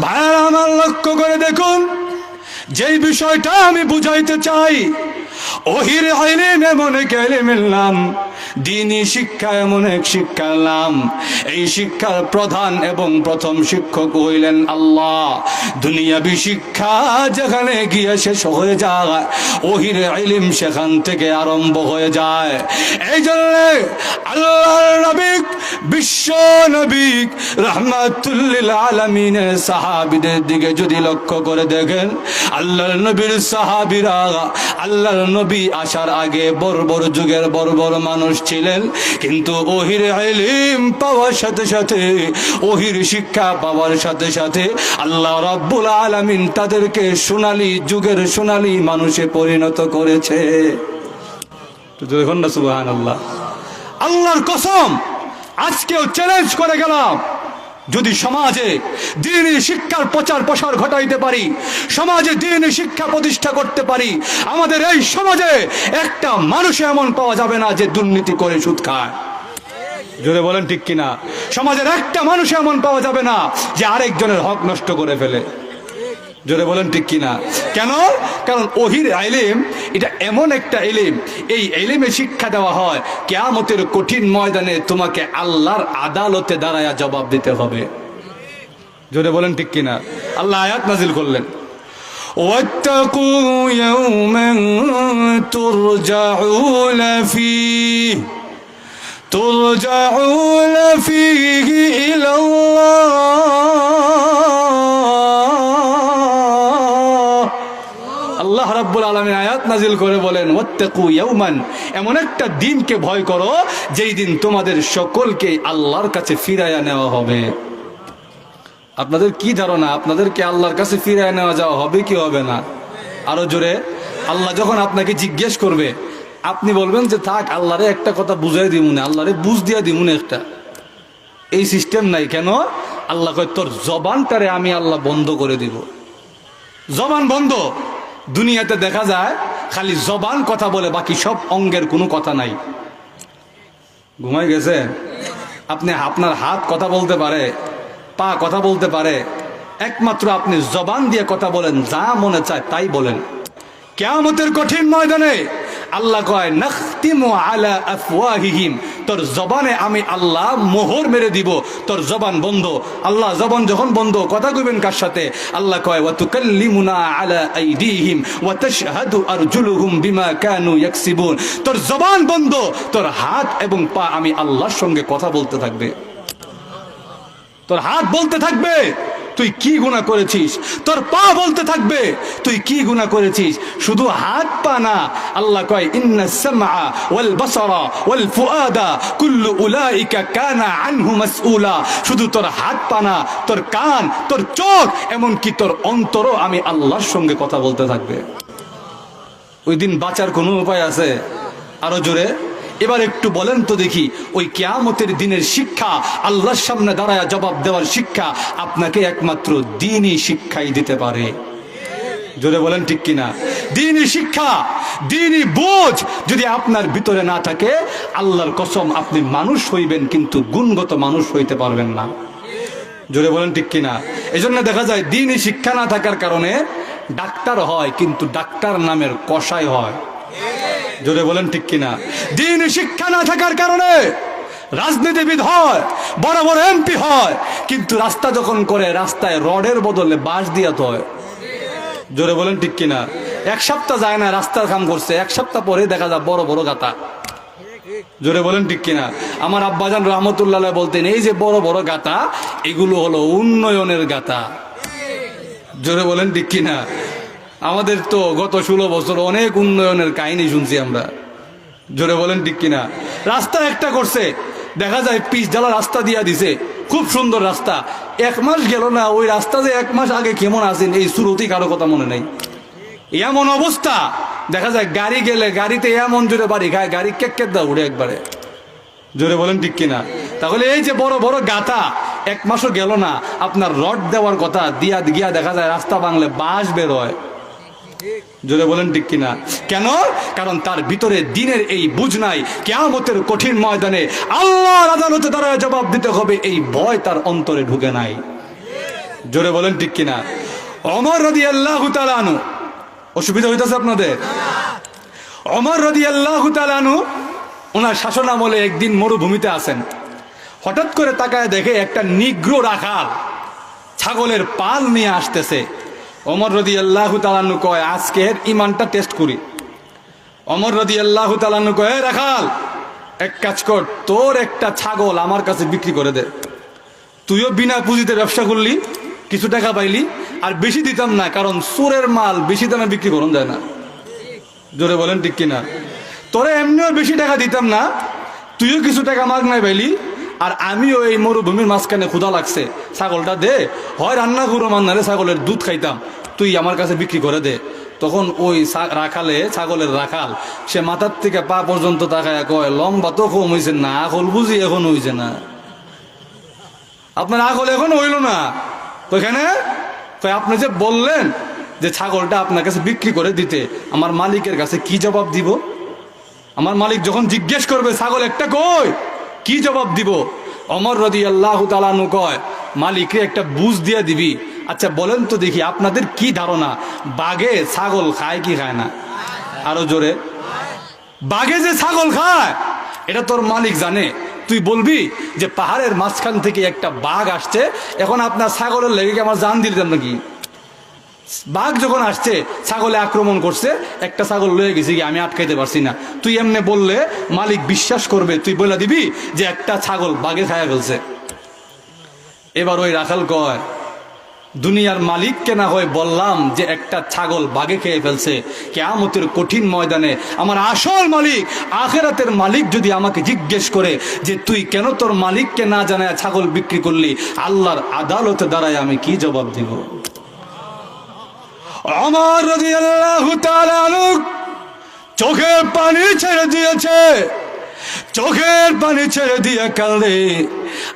ভাইয়ার আমার লক্ষ্য করে দেখুন। যেই বিষয়টা আমি বুঝাইতে চাই ওহির আইলিম এমন এক এলিম এলাম দিনই শিক্ষা এমন এক শিক্ষা এলাম এই শিক্ষার প্রধান এবং প্রথম শিক্ষক হইলেন আল্লাহ। দুনিয়াবি শিক্ষা যেখানে গিয়ে শেষ হয়ে যায় ওহির আইলিম সেখান থেকে আরম্ভ হয়ে যায়। এই জন্য আল্লাহর নবিক, বিশ্ব নবিক রহমাতুল্লিল আলমিনের সাহাবিদের দিকে যদি লক্ষ্য করে দেখেন, আল্লাহর নবীর সাহাবিরা আল্লাহর নবী আসার আগে বড় যুগের বড় মানুষ ছিলেন। কিন্তু ওহির আইলিম পাওয়ার সাথে সাথে, ওহির শিক্ষা পাওয়ার সাথে সাথে আল্লাহ রাব্বুল আলামিন তাদেরকে সোনালী যুগের সোনালী মানুষে পরিণত করেছে। দেখুন না সুবাহান আল্লাহ আল্লাহর কসম, আজকেও চ্যালেঞ্জ করে গেলাম। যদি সমাজে দিনই শিক্ষার প্রচার প্রসার ঘটাইতে পারি, সমাজে দিনই শিক্ষা প্রতিষ্ঠা করতে পারি, আমাদের এই সমাজে একটা মানুষ এমন পাওয়া যাবে না যে দুর্নীতি করে সুদ খায়। যদি বলেন ঠিক কিনা? সমাজের একটা মানুষ এমন পাওয়া যাবে না যে আরেকজনের হক নষ্ট করে ফেলে। জোরে বলেন ঠিক কিনা কেন কারণ ওহির আইলিম এটা এমন একটা এলিম এই এলিমে শিক্ষা দেওয়া হয় কেয়ামতের কঠিন ময়দানে তোমাকে আল্লাহর আদালতে দাঁড়ায়া জবাব দিতে হবে জোরে বলেন ঠিক কিনা আল্লাহ আয়াত নাজিল করলেন واتقوا يوما ترجعون فيه ترجعون فيه إلى الله আল্লাহ রাব্বুল আলামিন আয়াত নাজিল করে বলেন, ওয়াত্তাকু ইয়াউমান এমন একটা দিনকে ভয় করো, যেই দিন তোমাদের সকলকে আল্লাহর কাছে ফিরাইয়া নেওয়া হবে। আপনাদের কি ধারণা? আপনাদেরকে আল্লাহর কাছে ফিরাইয়া নেওয়া যাওয়া হবে কি হবে না? আরও জোরে, আল্লাহ যখন আপনাকে জিজ্ঞেস করবে, আপনি বলবেন যে, থাক, আল্লাহরে একটা কথা বুঝাই দিমুনে, আল্লাহরে বুঝ দিয়া দিমুনে একটা। এই সিস্টেম নাই, কেন? আল্লাহ কয়, তোর জবানটারে আমি আল্লাহ বন্ধ করে দিব। জবান বন্ধ। দুনিয়াতে দেখা যায়, খালি জবান কথা বলে, বাকি সব অঙ্গের কোনো কথা নাই। ঘুমাই গেছে? আপনি আপনার হাত কথা বলতে পারে, পা কথা বলতে পারে, একমাত্র আপনি জবান দিয়ে কথা বলেন, যা মনে চায় তাই বলেন। কেয়ামতের কঠিন ময়দানে আল্লাহ কয়, নাখতিমু আলা আফওয়াহিহিম। তোর জবানে আমি আল্লাহ মোহর মেরে দিব। তোর জবান বন্ধ। আল্লাহ জবান যখন বন্ধ, কথা কইবেন কার সাথে? আল্লাহ কয় ওয়া তুকাল্লিমুনা আলা আইদিহিম ওয়া তাশহাদু আরজুলুহুম বিমা কানু ইয়াকসিবুন। তোর জবান বন্ধ। তোর হাত এবং পা আমি আল্লাহর সঙ্গে কথা বলতে থাকবে। তোর হাত বলতে থাকবে। তুই কি গুণা করেছিস? তোর পা বলতে থাকবে, তুই কি গুণা করেছিস? শুধু হাত পা না। আল্লাহ কয়, ইন্না সামআ ওয়াল বাসারা ওয়াল ফুআদা কুল্লু উলাইকা কানা আনহু মাসউলা। শুধু তোর হাত পা না, তোর কান, তোর চোখ, এমনকি তোর অন্তরও আমি আল্লাহর সঙ্গে কথা বলতে থাকবে। ওই দিন বাঁচার কোনো উপায় আছে? আরও জোরে। এবার একটু বলেন তো দেখি, ওই কেয়ামতের দিনের শিক্ষা, আল্লাহর সামনে দাঁড়ায় জবাব দেওয়ার শিক্ষা আপনাকে একমাত্র দিনই শিক্ষাই দিতে পারে। জোরে বলেন ঠিক কিনা? দিনই শিক্ষা, দিনই বোঝ যদি আপনার ভিতরে না থাকে, আল্লাহর কসম আপনি মানুষ হইবেন কিন্তু গুণগত মানুষ হইতে পারবেন না। জোরে বলেন ঠিক কিনা? এই জন্য দেখা যায় দিনই শিক্ষা না থাকার কারণে ডাক্তার হয় কিন্তু ডাক্তার নামের কষাই হয়। জোরে বলেন ঠিক কিনা? দিন শিক্ষা না থাকার কারণে রাজনীতিবিদ হয়, বড় বড় এমপি হয়, কিন্তু রাস্তা যখন করে, রাস্তায় রডের বদলে বাঁশ দিয়া তো হয়। জোরে বলেন ঠিক কিনা? এক সপ্তাহ যায় না রাস্তার কাম করছে, এক সপ্তাহ পরে দেখা যায় বড় বড় গাতা। জোরে বলেন ঠিক কিনা? আমার আব্বাজান রহমতুল্লাহ বলতেন, এই যে বড় বড় গাতা, এগুলো হলো উন্নয়নের গাতা। জোরে বলেন ঠিক কিনা? আমাদের তো গত ষোলো বছর অনেক উন্নয়নের কাহিনী শুনছি আমরা। জোরে বলেন ঠিক কিনা? রাস্তা একটা করছে। দেখা যায় পিচ ঢালা রাস্তা দিয়া দিছে। খুব সুন্দর রাস্তা। এক মাস গেল না, ওই রাস্তা যে এক মাস আগে কেমন আছেন, এই শুরুতেই কারও কথা মনে নেই। এমন অবস্থা। দেখা যায় গাড়ি গেলে গাড়িতে এমন জোরে বাড়ি খায়, গাড়ি কেক কেক দা উড়ে একবারে। জোরে বলেন ঠিক কিনা? তাহলে এই যে বড় বড় গাথা, এক মাসও গেল না, আপনার রড দেওয়ার কথা দিয়া গিয়া দেখা যায় রাস্তা বাংলে বাঁশ বেরোয় জোরে বলেন ঠিক কিনা? কেন? কারণ তার ভিতরে দিনের এই বুঝ নাই। কেয়ামতের কঠিন ময়দানে আল্লাহর আদালতে দ্বারা জবাব দিতে হবে, এই ভয় তার অন্তরে ঢুকে নাই। জোরে বলেন ঠিক কিনা? অমর রদি আল্লাহ আনু অসুবিধা হইতেছে আপনাদের? অমর রদি আল্লাহ আনু ওনার শাসন আমলে একদিন মরুভূমিতে আসেন হঠাৎ করে তাকায় দেখে একটা নিগ্র রাখাল ছাগলের পাল নিয়ে আসতেছে। অমর রদি আল্লাহ তালানু কয় আজকের ইমানটা টেস্ট করি। অমর রদি আল্লাহ তালানু কয়, "এ রাখাল, এক কাজ কর, তোর একটা ছাগল আমার কাছে বিক্রি করে দে। তুইও বিনা পুঁজিতে ব্যবসা করলি, কিছু টাকা পাইলি, আর বেশি দিতাম না, কারণ চোরের মাল বেশি দামে বিক্রি করুন যায় না। জোরে বলেন ঠিক কিনা? তোরে এমনিও বেশি টাকা দিতাম না, তুইও কিছু টাকা মাগ নাই পাইলি আর আমিও এই মরুভূমির মাঝখানে ক্ষুধা লাগছে। ছাগলটা দে, হয় রান্না করো মান্নারে ছাগলের দুধ খাইতাম, তুই আমার কাছে বিক্রি করে দে। তখন ওই রাখালে, ছাগলের রাখাল, সে মাথার থেকে পা পর্যন্ত তাকায় কয়, লম্বা তো কম হয়েছে না আকল বুঝি এখন হয়েছে না। আপনার আকল এখন হইল না। কয়, আপনি যে বললেন যে ছাগলটা আপনার কাছে বিক্রি করে দিতে, আমার মালিকের কাছে কি জবাব দিব? আমার মালিক যখন জিজ্ঞেস করবে, ছাগল একটা কই? কি জবাব দিব? অমর রদি আল্লাহ তালানু কয় মালিককে একটা বুঝ দিয়ে দিবি। আচ্ছা বলেন তো দেখি, আপনাদের কি ধারণা? বাঘে ছাগল খায় কি খায় না? আরও জোরে। বাঘে যে ছাগল খায়, এটা তোর মালিক জানে। তুই বলবি যে পাহাড়ের মাঝখান থেকে একটা বাঘ আসছে, এখন আপনার ছাগলের লেগে আমার জান দিলাম নাকি? বাঘ যখন আসছে, ছাগলে আক্রমণ করছে, একটা ছাগল লয়ে গেছে আমি আটকাইতে পারছি না। তুই এমনি বললে মালিক বিশ্বাস করবে, তুই বলে দিবি যে একটা ছাগল বাঘে খায়া ফেলছে। এবার ওই রাখাল কয়, দুনিয়ার মালিককে না হয়ে বললাম যে একটা ছাগল বাগে খেয়ে ফেলছে। কেয়ামতের কঠিন ময়দানে আমার আসল মালিক, আখেরাতের মালিক যদি আমাকে জিজ্ঞেস করে যে তুই কেন তোর মালিককে না জানায় ছাগল বিক্রি করলি, আল্লাহর আদালতে দাঁড়ায় আমি কি জবাব দিব? আমার তাআলা আনহু চোখের পানি ছেড়ে দিয়েছে। চোখের পানি ছেড়ে দিয়ে কাঁদে।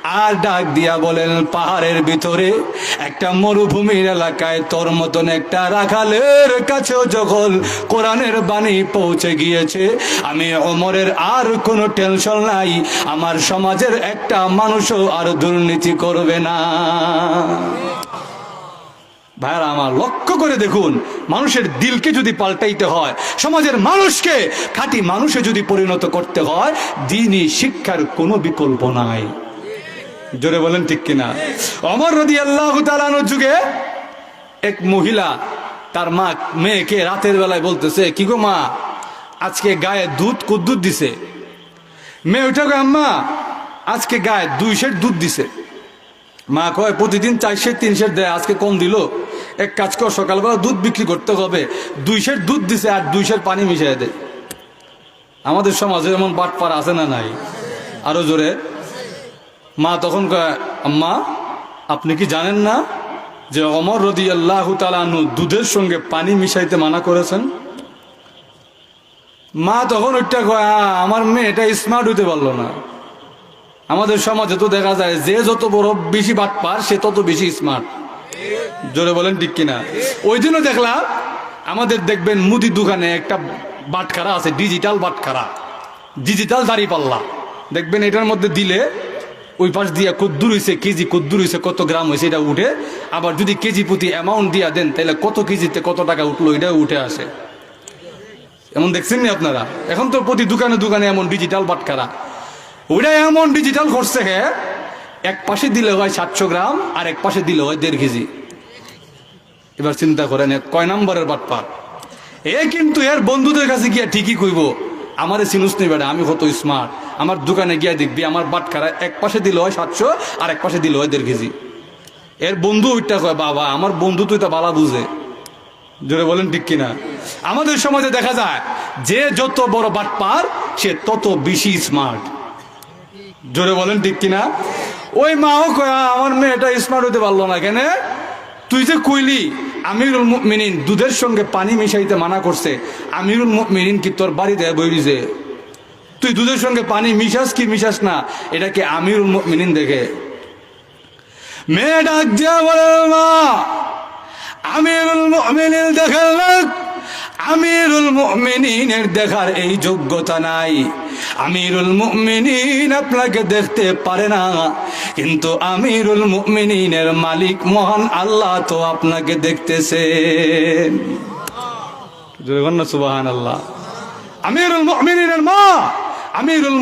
আর ডাক দিয়া বলেন, পাহাড়ের ভিতরে একটা মরুভূমির এলাকায় তোর মতন একটা রাখালের কাছেও যখন কোরআনের বাণী পৌঁছে গিয়েছে, আমি অমরের আর কোনো টেনশন নাই, আমার সমাজের একটা মানুষও আর দুর্নীতি করবে না। ভাইরা আমার লক্ষ্য করে দেখুন মানুষের দিলকে যদি পাল্টাইতে হয় সমাজের মানুষকে খাঁটি মানুষে যদি পরিণত করতে হয় দিনই শিক্ষার কোনো বিকল্প নাই। জোরে বলেন ঠিক কিনা? অমর রদি আল্লাহ তালানোর যুগে এক মহিলা তার মা মেয়েকে রাতের বেলায় বলতেছে কি গো মা আজকে গায়ে দুধ কুদ্দুধ দিছে? মেয়ে ওইটা কয়, আম্মা আজকে গায়ে দুই সের দুধ দিছে। মা কয়, প্রতিদিন চার সের তিন সের দেয়, আজকে কম দিল। এক কাজ কর, সকালবেলা দুধ বিক্রি করতে হবে। দুই সের দুধ দিছে আর দুই সের পানি মিশিয়ে দেয় আমাদের সমাজে এমন বাটপার আছে না নাই? আরও জোরে। মা তখন কয়, আম্মা, আপনি কি জানেন না যে অমর রদি আল্লাহ তালানু দুধের সঙ্গে পানি মিশাইতে মানা করেছেন? মা তখন ওইটা কয় আমার মেয়ে এটা স্মার্ট হইতে পারল না। আমাদের সমাজে তো দেখা যায়, যে যত বড় বেশি বাট পার, সে তত বেশি স্মার্ট জোরে বলেন ঠিক কিনা? ওই দিনও দেখলাম, আমাদের দেখবেন মুদি দোকানে একটা বাটখারা আছে ডিজিটাল বাটখারা। ডিজিটাল দাড়ি পাল্লা। দেখবেন এটার মধ্যে দিলে ওই পাশ দিয়া কদ্দুর হয়েছে কেজি কদ্দুর হয়েছে কত গ্রাম হয়েছে এটা উঠে। আবার যদি কেজি প্রতি অ্যামাউন্ট দিয়া দেন তাহলে কত কেজিতে কত টাকা উঠল, এটাও উঠে আসে। এমন দেখছেন নি আপনারা? এখন তো প্রতি দোকানে দোকানে এমন ডিজিটাল বাটখারা। ওইটা এমন ডিজিটাল করছে হে। এক পাশে দিলে হয় সাতশো গ্রাম, আর এক পাশে দিলে হয় দেড় কেজি। এবার চিন্তা করেন কয় নম্বরের বাটপার? এ কিন্তু এর বন্ধুদের কাছে গিয়া ঠিকই কইব, আমারে চিনুস নেই বেটা, আমি কত স্মার্ট আমার দোকানে গিয়া দেখবি, আমার বাটখারা এক পাশে দিলে হয় সাতশো, আর এক পাশে দিলে হয় দেড় কেজি। এর বন্ধু ওইটা কয়, বাবা, আমার বন্ধু তুই তা বালা বুঝে। জোরে বলেন ঠিক কিনা? আমাদের সমাজে দেখা যায়, যে যত বড় বাটপার, সে তত বেশি স্মার্ট জোরে বলেন ঠিক কিনা? ওই মাও কয় "আ, আমার মেয়েটা স্মার্ট হতে পারল না কেন? তুই যে কইলি আমিরুল মিনিন দুধের সঙ্গে পানি মিশাইতে মানা করছে আমিরুল মিনিন কি তোর বাড়িতে বইরিছে তুই দুধের সঙ্গে পানি মিশাস কি মিশাস না? এটাকে আমিরুল মিনিন দেখে? মেয়ে ডাক দিয়া বলে মা আমিরুল মুমিনিন দেখার লোক আমিরুল মুমিনিনের দেখার এই যোগ্যতা নাই। আমিরুল মুমিনিন আপনাকে দেখতে পারে না। কিন্তু আমিরুল মুমিনিনের মালিক মহান আল্লাহ তো আপনাকে দেখতেছেন সুবাহান আল্লাহ আমিরুল মা, আমিরুল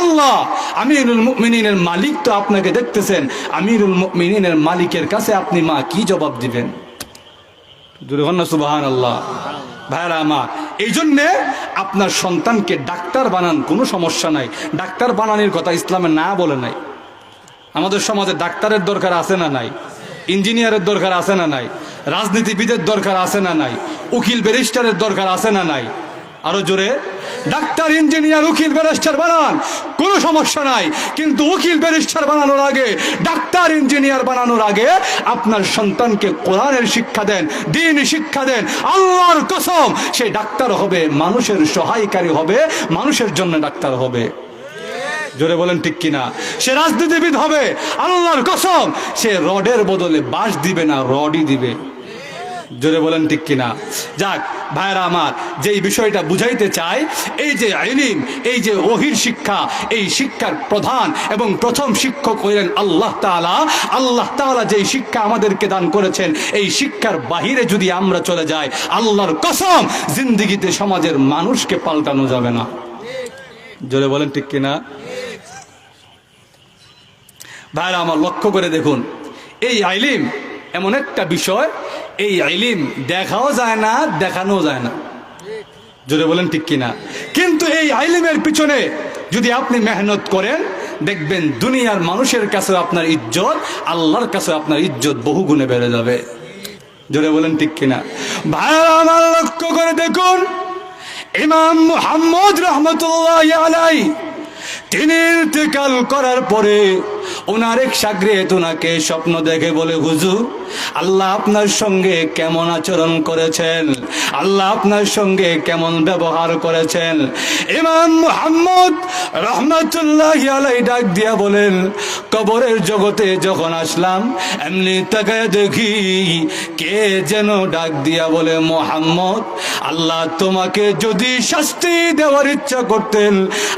আল্লাহ, আমিরুল মুমিনিনের মালিক তো আপনাকে দেখতেছেন। আমিরুল মুমিনিনের মালিকের কাছে আপনি মা কি জবাব দিবেন? সুবাহান আল্লাহ ভাইরা আমার এই জন্যে আপনার সন্তানকে ডাক্তার বানান, কোনো সমস্যা নাই। ডাক্তার বানানোর কথা ইসলামে না বলে নাই। আমাদের সমাজে ডাক্তারের দরকার আছে না নাই? ইঞ্জিনিয়ারের দরকার আছে না নাই? রাজনীতিবিদের দরকার আছে না নাই? উকিল ব্যারিস্টারের দরকার আছে না নাই? আরও জোরে ডাক্তার, ইঞ্জিনিয়ার, উকিল, ব্যারিস্টার বানান। কোনো সমস্যা নাই। কিন্তু উকিল, ব্যারিস্টার বানানোর আগে, ডাক্তার, ইঞ্জিনিয়ার বানানোর আগে আপনার সন্তানকে কোরআনের শিক্ষা দেন, দিন শিক্ষা দেন। আল্লাহর কসম, সে ডাক্তার হবে, মানুষের সহায়কারী হবে, মানুষের জন্য ডাক্তার হবে। জোরে বলেন ঠিক কিনা? সে রাজনীতিবিদ হবে, আল্লাহর কসম, সে রডের বদলে বাঁশ দিবে না, রডই দিবে। জোরে বলেন ঠিক কিনা? যাক ভাইরা আমার, যেই বিষয়টা বুঝাইতে চাই, এই যে আইলিম এই যে ওহির শিক্ষা, এই শিক্ষার প্রধান এবং প্রথম শিক্ষক হইলেন আল্লাহ তাআলা। আল্লাহ তাআলা যেই শিক্ষা আমাদেরকে দান করেছেন, এই শিক্ষার বাহিরে যদি আমরা চলে যাই, আল্লাহর কসম জিন্দিগিতে সমাজের মানুষকে পাল্টানো যাবে না। জোরে বলেন ঠিক কিনা? ভাইরা আমার লক্ষ্য করে দেখুন, এই আইলিম এমন একটা বিষয় এই আইলিম দেখাও যায় না দেখানো যায় না। জোরে বলেন ঠিক কিনা। কিন্তু এই আইলিমের পিছনে যদি আপনি মেহনত করেন, দেখবেন দুনিয়ার মানুষের কাছে আপনার ইজ্জত, আল্লাহর কাছে আপনার ইজ্জত বহু গুণে বেড়ে যাবে। জোরে বলেন ঠিক কিনা। ভাইরা আমার লক্ষ্য করে দেখুন, ইমাম মুহাম্মদ রহমতুল্লাহ আলাই তিনি ইন্তেকাল করার পরে ওনার এক সাগরেত ওনাকে স্বপ্ন দেখে বলে, হুজুর আল্লাহ আপনার সঙ্গে কেমন আচরণ করেছেন? আল্লাহ আপনার সঙ্গে কেমন ব্যবহার করেছেন? ইমাম মুহাম্মদ রহমতুল্লাহ আলাই ডাক দিয়া বলেন, কবরের জগতে যখন আসলাম, এমনি তাকায় দেখি কে যেন ডাক দিয়া বলে, মোহাম্মদ, আল্লাহ তোমাকে যদি শাস্তি দেওয়ার ইচ্ছা করতেন,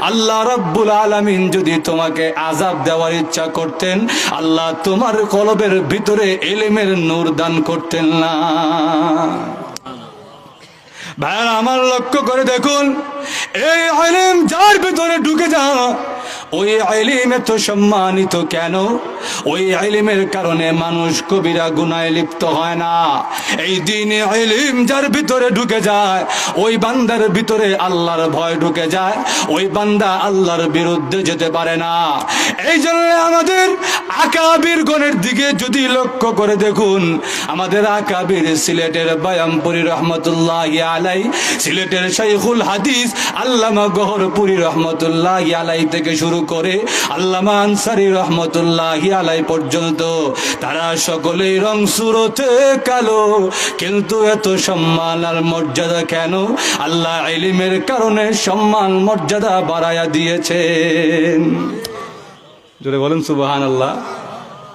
আল্লাহ রব্বুল আলামিন যদি তোমাকে আজাব দেওয়ার ইচ্ছা করতেন, আল্লাহ তোমার কলবের ভিতরে এলেমের নূর দান করতেন না। ভাইয়ারা আমার লক্ষ্য করে দেখুন এই আইলিম যার ভিতরে ঢুকে যা, ওই আইলিম এত সম্মানিত কেন? ওই আইলিমের কারণে মানুষ কবিরা গুনায় লিপ্ত হয় না। এই দিনে আইলিম যার ভিতরে ঢুকে যায়, ওই বান্দার ভিতরে আল্লাহর ভয় ঢুকে যায়, ওই বান্দা আল্লাহর বিরুদ্ধে যেতে পারে না। এই জন্য আমাদের আকাবির গণের দিকে যদি লক্ষ্য করে দেখুন, আমাদের আকাবির সিলেটের বায়ামপুরি রহমতুল্লাহ আলাই সিলেটের শাইখুল হাদিস আল্লামা গহরপুরি রহমতুল্লাহ আলাই থেকে শুরু করে আল্লামা আনসারি রহমতুল্লাহ আলাই পর্যন্ত, তারা সকলেই রং সুরতে কালো। কিন্তু এত সম্মান আর মর্যাদা কেন? আল্লাহ ইলিমের কারণে সম্মান মর্যাদা বাড়ায়া দিয়েছেন। জোরে বলেন সুবাহান আল্লাহ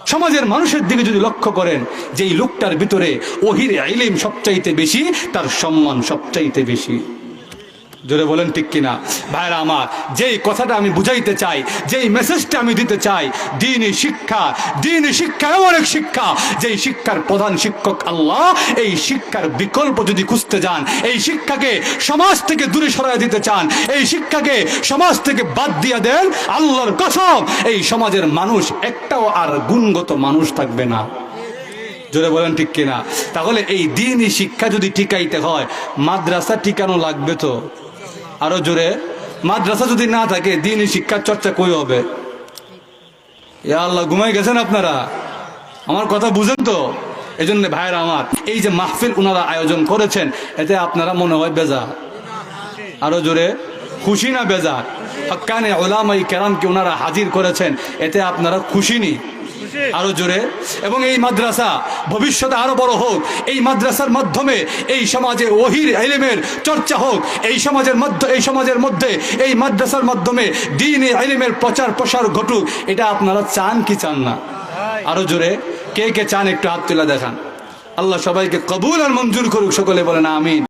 সমাজের মানুষের দিকে যদি লক্ষ্য করেন যে এই লোকটার ভিতরে ওহির আইলিম সবচাইতে বেশি, তার সম্মান সবচাইতে বেশি। জোরে বলেন ঠিক কিনা? ভাইরা আমার, যেই কথাটা আমি বুঝাইতে চাই, যেই মেসেজটা আমি দিতে চাই, দিনই শিক্ষা দিনই শিক্ষা এমন এক শিক্ষা, যেই শিক্ষার প্রধান শিক্ষক আল্লাহ, এই শিক্ষার বিকল্প যদি খুঁজতে যান, এই শিক্ষাকে সমাজ থেকে দূরে সরাই দিতে চান, এই শিক্ষাকে সমাজ থেকে বাদ দিয়া দেন, আল্লাহর কসম, এই সমাজের মানুষ একটাও আর গুণগত মানুষ থাকবে না। জোরে বলেন ঠিক কিনা? তাহলে এই দিনই শিক্ষা যদি টিকাইতে হয়, মাদ্রাসা টিকানো লাগবে তো? আরও জোরে, মাদ্রাসা যদি না থাকে, দিনই শিক্ষার চর্চা কই হবে? এ আল্লাহ, ঘুমাই গেছেন আপনারা? আমার কথা বুঝেন তো? এই জন্য ভাইয়ের আমার, এই যে মাহফিল ওনারা আয়োজন করেছেন, এতে আপনারা মনে হয় বেজা আরও জোরে, খুশি না বেজার? হকানে ওলামাই কেরামকে ওনারা হাজির করেছেন, এতে আপনারা খুশি নি? আরও জোরে। এবং এই মাদ্রাসা ভবিষ্যতে আরও বড় হোক। এই মাদ্রাসার মাধ্যমে এই সমাজে ওহির এলিমের চর্চা হোক। এই সমাজের মধ্যে এই সমাজের মধ্যে এই মাদ্রাসার মাধ্যমে দিন এলিমের প্রচার প্রসার ঘটুক এটা আপনারা চান কি চান না? আরও জোরে। কে কে চান একটু হাত তুলে দেখান। আল্লাহ সবাইকে কবুল আর মঞ্জুর করুক সকলে বলেন আমিন।